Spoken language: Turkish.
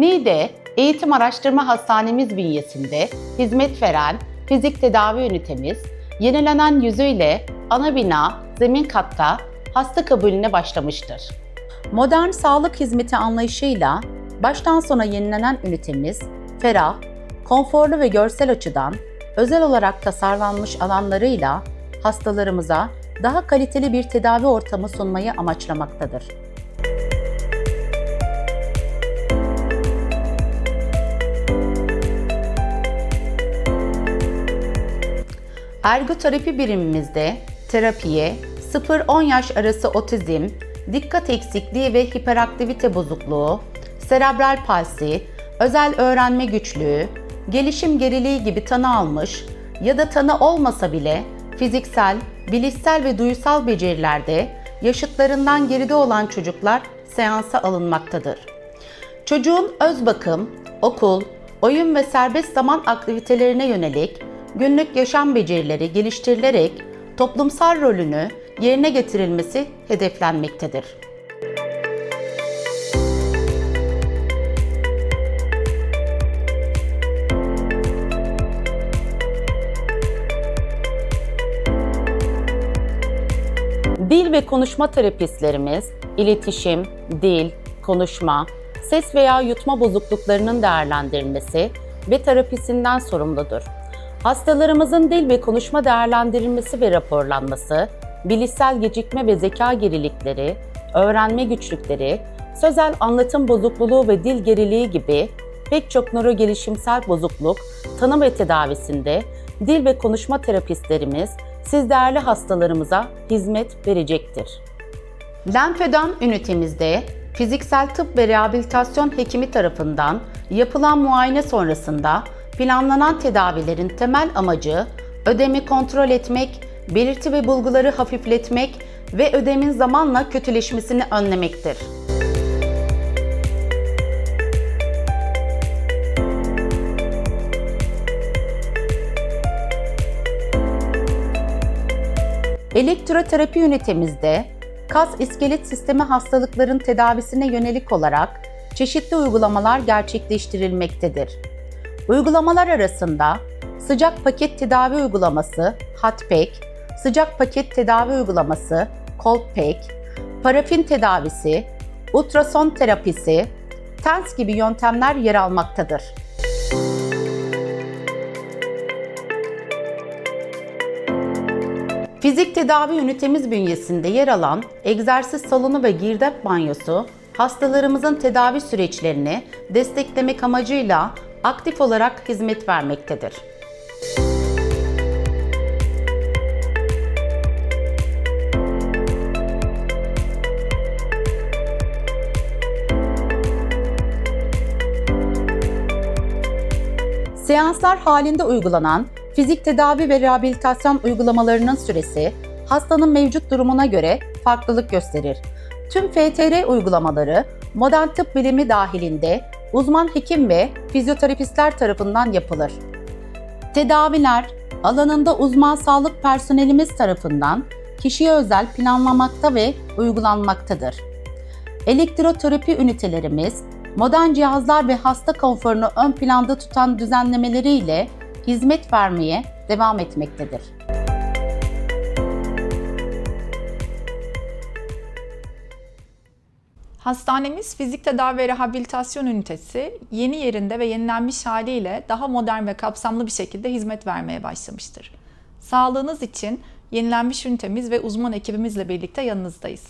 Niğde Eğitim Araştırma Hastanemiz bünyesinde hizmet veren fizik tedavi ünitemiz, yenilenen yüzüyle ana bina zemin katta hasta kabulüne başlamıştır. Modern sağlık hizmeti anlayışıyla baştan sona yenilenen ünitemiz, ferah, konforlu ve görsel açıdan özel olarak tasarlanmış alanlarıyla hastalarımıza daha kaliteli bir tedavi ortamı sunmayı amaçlamaktadır. Ergoterapi birimimizde terapiye 0-10 yaş arası otizm, dikkat eksikliği ve hiperaktivite bozukluğu, serebral palsi, özel öğrenme güçlüğü, gelişim geriliği gibi tanı almış ya da tanı olmasa bile fiziksel, bilişsel ve duysal becerilerde yaşıtlarından geride olan çocuklar seansa alınmaktadır. Çocuğun öz bakım, okul, oyun ve serbest zaman aktivitelerine yönelik günlük yaşam becerileri geliştirilerek toplumsal rolünü yerine getirilmesi hedeflenmektedir. Dil ve konuşma terapistlerimiz iletişim, dil, konuşma, ses veya yutma bozukluklarının değerlendirilmesi ve terapisinden sorumludur. Hastalarımızın dil ve konuşma değerlendirilmesi ve raporlanması, bilişsel gecikme ve zeka gerilikleri, öğrenme güçlükleri, sözel anlatım bozukluğu ve dil geriliği gibi pek çok nörogelişimsel bozukluk, tanı ve tedavisinde dil ve konuşma terapistlerimiz siz değerli hastalarımıza hizmet verecektir. Lenfödem ünitemizde fiziksel tıp ve rehabilitasyon hekimi tarafından yapılan muayene sonrasında planlanan tedavilerin temel amacı ödemi kontrol etmek, belirti ve bulguları hafifletmek ve ödemin zamanla kötüleşmesini önlemektir. Elektroterapi ünitemizde kas iskelet sistemi hastalıkların tedavisine yönelik olarak çeşitli uygulamalar gerçekleştirilmektedir. Uygulamalar arasında sıcak paket tedavi uygulaması HATPEK, sıcak paket tedavi uygulaması ColdPEK, parafin tedavisi, ultrason terapisi, TENS gibi yöntemler yer almaktadır. Fizik tedavi ünitemiz bünyesinde yer alan egzersiz salonu ve girdap banyosu hastalarımızın tedavi süreçlerini desteklemek amacıyla aktif olarak hizmet vermektedir. Seanslar halinde uygulanan fizik tedavi ve rehabilitasyon uygulamalarının süresi hastanın mevcut durumuna göre farklılık gösterir. Tüm FTR uygulamaları modern tıp bilimi dahilinde uzman hekim ve fizyoterapistler tarafından yapılır. Tedaviler alanında uzman sağlık personelimiz tarafından kişiye özel planlanmakta ve uygulanmaktadır. Elektroterapi ünitelerimiz modern cihazlar ve hasta konforunu ön planda tutan düzenlemeleriyle hizmet vermeye devam etmektedir. Hastanemiz fizik tedavi ve rehabilitasyon ünitesi yeni yerinde ve yenilenmiş haliyle daha modern ve kapsamlı bir şekilde hizmet vermeye başlamıştır. Sağlığınız için yenilenmiş ünitemiz ve uzman ekibimizle birlikte yanınızdayız.